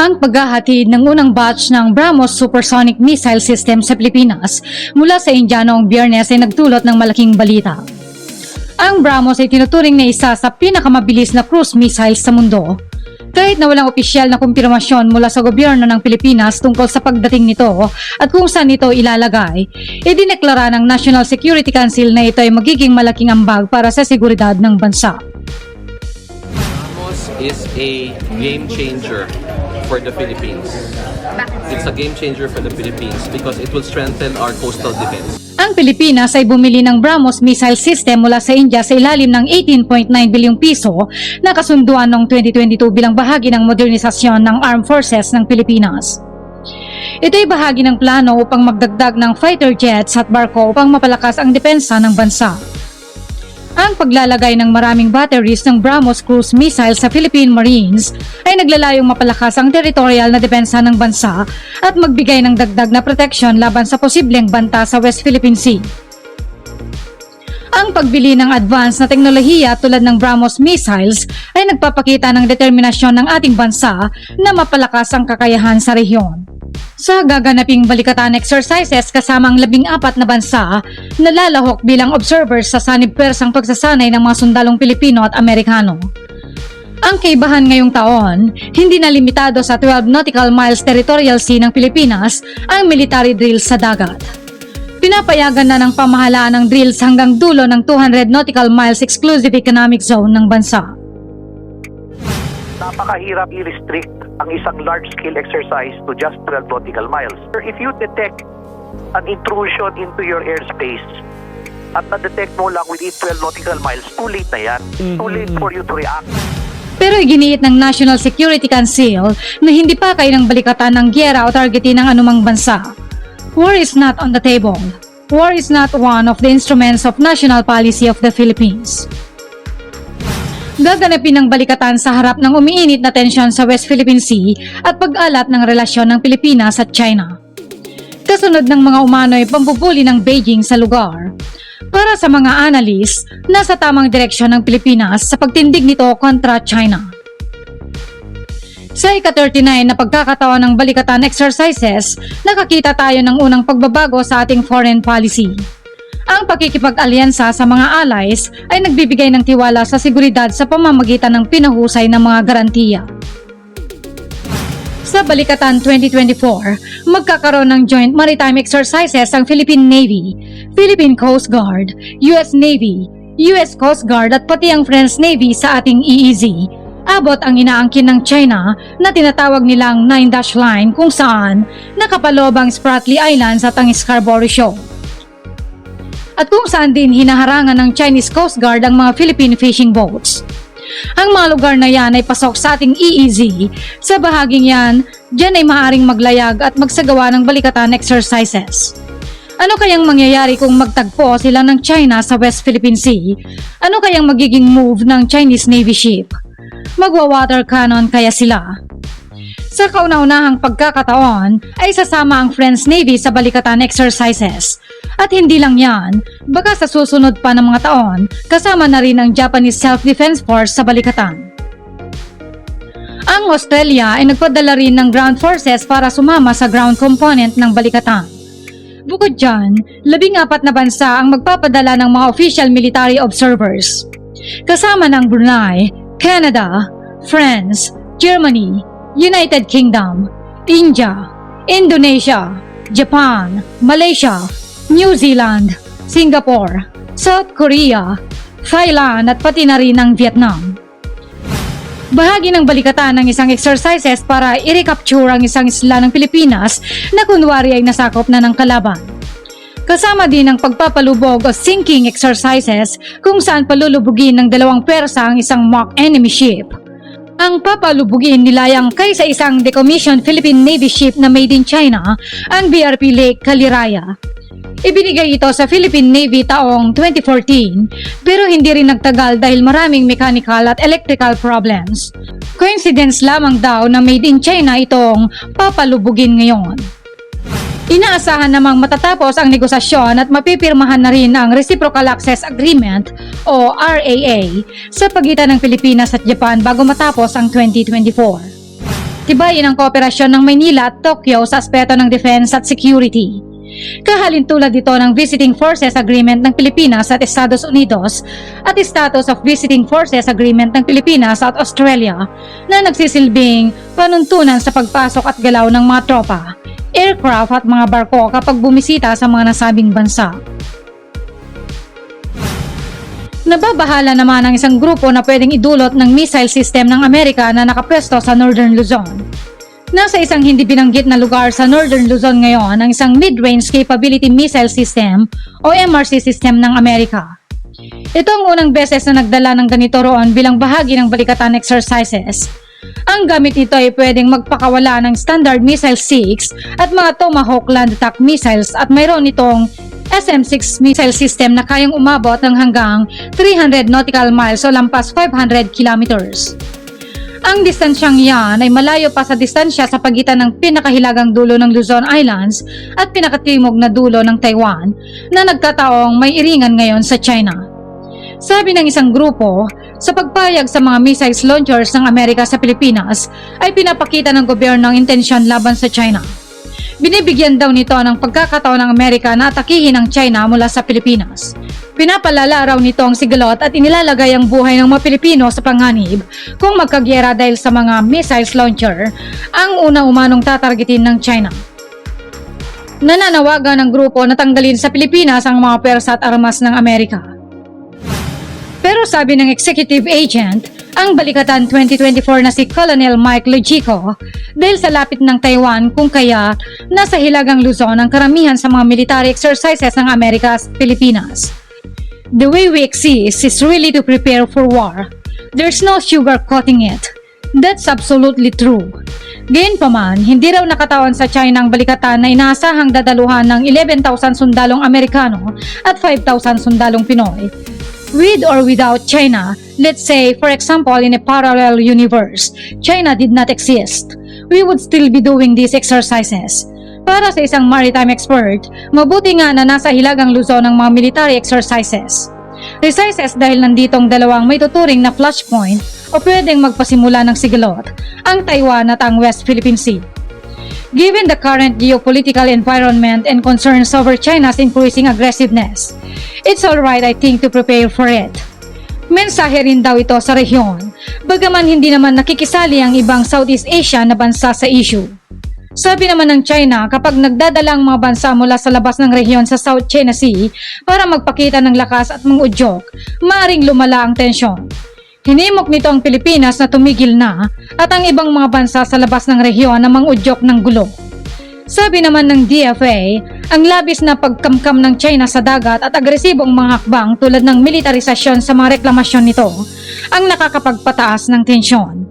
ang paghahatid ng unang batch ng BrahMos supersonic missile system sa Pilipinas mula sa India noong biyernes ay nagdulot ng malaking balita. Ang BrahMos ay tinuturing na isa sa pinakamabilis na cruise missiles sa mundo. Kahit na walang opisyal na kumpirmasyon mula sa gobyerno ng Pilipinas tungkol sa pagdating nito at kung saan ito ilalagay, idineklara ng National Security Council na ito ay magiging malaking ambag para sa seguridad ng bansa. Is a game changer for the Philippines. It's a game changer for the Philippines because it will strengthen our coastal defense. Ang Pilipinas ay bumili ng BrahMos missile system mula sa India sa ilalim ng 18.9 bilyong piso na kasunduan noong 2022 bilang bahagi ng modernisasyon ng Armed Forces ng Pilipinas. Ito ay bahagi ng plano upang magdagdag ng fighter jets at barko upang mapalakas ang depensa ng bansa. Ang paglalagay ng maraming batteries ng BrahMos cruise missile sa Philippine Marines ay naglalayong mapalakas ang territorial na depensa ng bansa at magbigay ng dagdag na proteksyon laban sa posibleng banta sa West Philippine Sea. Ang pagbili ng advanced na teknolohiya tulad ng BrahMos missiles ay nagpapakita ng determinasyon ng ating bansa na mapalakas ang kakayahan sa rehiyon. Sa gaganaping balikatan exercises kasama ang labing apat na bansa, nalalahok bilang observers sa sanib persang pagsasanay ng mga sundalong Pilipino at Amerikano. Ang kaibahan ngayong taon, hindi na limitado sa 12 nautical miles territorial sea ng Pilipinas ang military drills sa dagat. Pinapayagan na ng pamahalaan ng drills hanggang dulo ng 200 nautical miles exclusive economic zone ng bansa. napakahirap i-restrict ang isang large-scale exercise to just 12 nautical miles. If you detect an intrusion into your airspace at na-detect mo lang within 12 nautical miles, too late na yan. Too late for you to react. Pero iginiit ng National Security Council na hindi pa kaya ng balikatan ng gyera o targetin ng anumang bansa. War is not on the table. War is not one of the instruments of national policy of the Philippines. Gaganapin ng balikatan sa harap ng umiinit na tensyon sa West Philippine Sea at pag-alat ng relasyon ng Pilipinas at China. Kasunod ng mga umano'y pambubuli ng Beijing sa lugar. Para sa mga analyst, nasa tamang direksyon ng Pilipinas sa pagtindig nito kontra China. Sa ika-39 na pagkakataon ng balikatan exercises, nakakita tayo ng unang pagbabago sa ating foreign policy. Ang pakikipag-alyansa sa mga allies ay nagbibigay ng tiwala sa seguridad sa pamamagitan ng pinahusay ng mga garantiya. Sa Balikatan 2024, magkakaroon ng joint maritime exercises ang Philippine Navy, Philippine Coast Guard, US Navy, US Coast Guard at pati ang French Navy sa ating EEZ. Abot ang inaangkin ng China na tinatawag nilang Nine Dash Line kung saan nakapalob ang Spratly Islands at ang Scarborough Shoal. At kung saan din hinaharangan ng Chinese Coast Guard ang mga Philippine fishing boats. Ang mga lugar na yan ay pasok sa ating EEZ. Sa bahaging yan, dyan ay maaring maglayag at magsagawa ng balikatan exercises. Ano kayang mangyayari kung magtagpo sila ng China sa West Philippine Sea? Ano kayang magiging move ng Chinese Navy ship? Magwa-water cannon kaya sila? Sa kauna-unahang pagkakataon ay sasama ang French Navy sa balikatan exercises. At hindi lang yan, baka sa susunod pa ng mga taon, kasama na rin ang Japanese Self-Defense Force sa balikatan. Ang Australia ay nagpadala rin ng ground forces para sumama sa ground component ng balikatan. Bukod dyan, labing apat na bansa ang magpapadala ng mga official military observers. Kasama ng Brunei, Canada, France, Germany, United Kingdom, India, Indonesia, Japan, Malaysia, New Zealand, Singapore, South Korea, Thailand at pati na rin ang Vietnam. Bahagi ng balikatan ng isang exercises para i-recapture ang isang isla ng Pilipinas na kunwari ay nasakop na ng kalaban. Kasama din ang pagpapalubog o sinking exercises kung saan palulubugin ng dalawang persa ang isang mock enemy ship. Ang papalubugin nilayang kay sa isang decommissioned Philippine Navy ship na made in China, ang BRP Lake Kaliraya. Ibinigay ito sa Philippine Navy taong 2014 pero hindi rin nagtagal dahil maraming mechanical at electrical problems. Coincidence lamang daw na made in China itong papalubugin ngayon. Inaasahan namang matatapos ang negosasyon at mapipirmahan na rin ang Reciprocal Access Agreement o RAA sa pagitan ng Pilipinas at Japan bago matapos ang 2024. tibayin ang kooperasyon ng Maynila at Tokyo sa aspeto ng defense at security. Kahalin tulad ito ng Visiting Forces Agreement ng Pilipinas at Estados Unidos at Status of Visiting Forces Agreement ng Pilipinas at Australia na nagsisilbing panuntunan sa pagpasok at galaw ng mga tropa, aircraft at mga barko kapag bumisita sa mga nasabing bansa. Nababahala naman ang isang grupo na pwedeng idulot ng missile system ng Amerika na nakapwesto sa Northern Luzon. Nasa isang hindi binanggit na lugar sa Northern Luzon ngayon ang isang Mid-Range Capability Missile System o MRC system ng Amerika. Ito ang unang beses na nagdala ng ganito roon bilang bahagi ng balikatan exercises. Ang gamit nito ay pwedeng magpakawala ng Standard Missile 6 at mga Tomahawk land attack missiles at mayroon itong SM-6 missile system na kayang umabot ng hanggang 300 nautical miles o lampas 500 kilometers. Ang distansyang yan ay malayo pa sa distansya sa pagitan ng pinakahilagang dulo ng Luzon Islands at pinakatimog na dulo ng Taiwan na nagkataong may iringan ngayon sa China. Sabi ng isang grupo, sa pagpayag sa mga missiles launchers ng Amerika sa Pilipinas ay pinapakita ng gobyerno ang intensyon laban sa China. Binibigyan daw nito ng pagkakataon ng Amerika na atakihin ang China mula sa Pilipinas. Pinapalala raw nito ang sigalot at inilalagay ang buhay ng mga Pilipino sa panganib kung magkagyera dahil sa mga missiles launcher ang unang umanong tatargetin ng China. Nananawagan ng grupo na tanggalin sa Pilipinas ang mga pwersa at armas ng Amerika. Pero sabi ng executive agent, ang Balikatan 2024 na si Colonel Mike Logico dahil sa lapit ng Taiwan kung kaya nasa Hilagang Luzon ang karamihan sa mga military exercises ng Amerika at Pilipinas. The way we exist is really to prepare for war. There's no sugarcoating it. That's absolutely true. Gayunpaman, hindi raw nakatawan sa China ang balikatan na inaasahang dadaluhan ng 11,000 sundalong Amerikano at 5,000 sundalong Pinoy. With or without China, let's say, for example, in a parallel universe, China did not exist. We would still be doing these exercises. Para sa isang maritime expert, mabuti nga na nasa hilagang Luzon ang mga military exercises. Exercises dahil nanditong dalawang may tuturing na flashpoint o pwedeng magpasimula ng sigalot, ang Taiwan at ang West Philippine Sea. Given the current geopolitical environment and concerns over China's increasing aggressiveness, it's alright I think to prepare for it. Mensahe rin daw ito sa rehiyon, bagaman hindi naman nakikisali ang ibang Southeast Asia na bansa sa issue. Sabi naman ng China kapag nagdadala ang mga bansa mula sa labas ng rehiyon sa South China Sea para magpakita ng lakas at mga udyok, maaring lumala ang tensyon. Hinimok nito ang Pilipinas na tumigil na at ang ibang mga bansa sa labas ng rehiyon na mangudyok ng gulo. Sabi naman ng DFA, ang labis na pagkamkam ng China sa dagat at agresibong mga hakbang tulad ng militarisasyon sa mga reklamasyon nito ang nakakapagpataas ng tensyon.